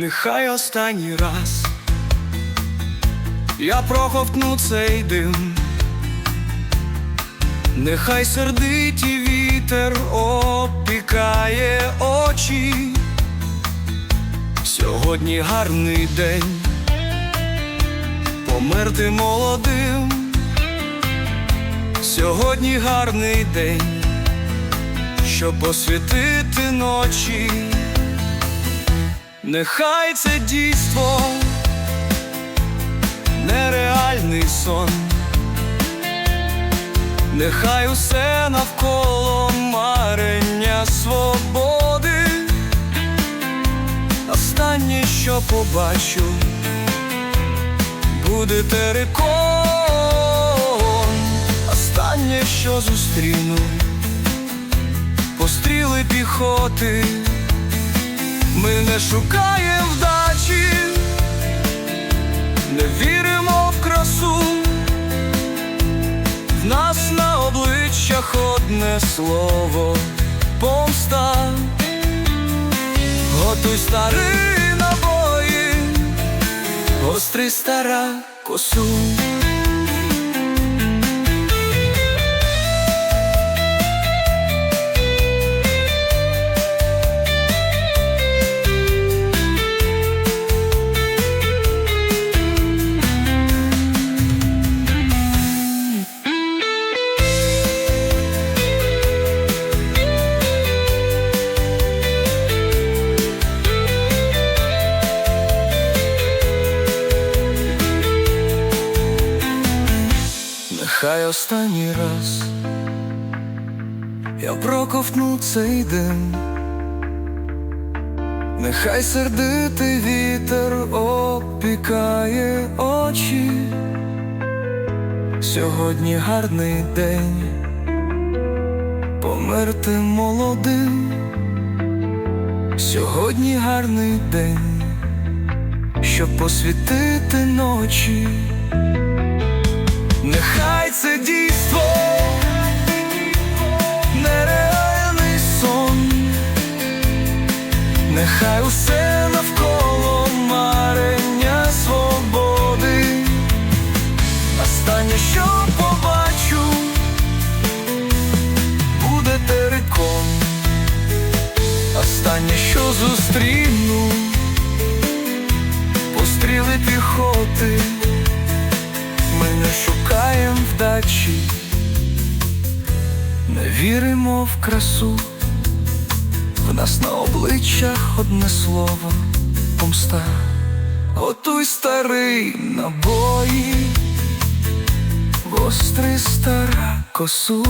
Нехай останній раз я проковтну цей дим, нехай сердитий вітер опікає очі. Сьогодні гарний день, померти молодим. Сьогодні гарний день, щоб освітити ночі. Нехай це дійство, нереальний сон, нехай усе навколо марення свободи. Останнє, що побачу, буде терикон, останнє, що зустріну, постріли піхоти. Ми не шукаємо вдачі, не віримо в красу, в нас на обличчях одне слово помста. Готуй старий набої, гострий стара косу. Нехай останній раз я проковтну цей дим, нехай сердитий вітер опікає очі. Сьогодні гарний день, померти молодим. Сьогодні гарний день, щоб посвітити ночі. Нехай це дійство, нереальний сон, нехай усе навколо марення свободи. Останнє, що побачу, буде терикон. Останнє, що зустріну, віримо в красу, в нас на обличчях одне слово помста. Готуй старий набої, гострий стара косу.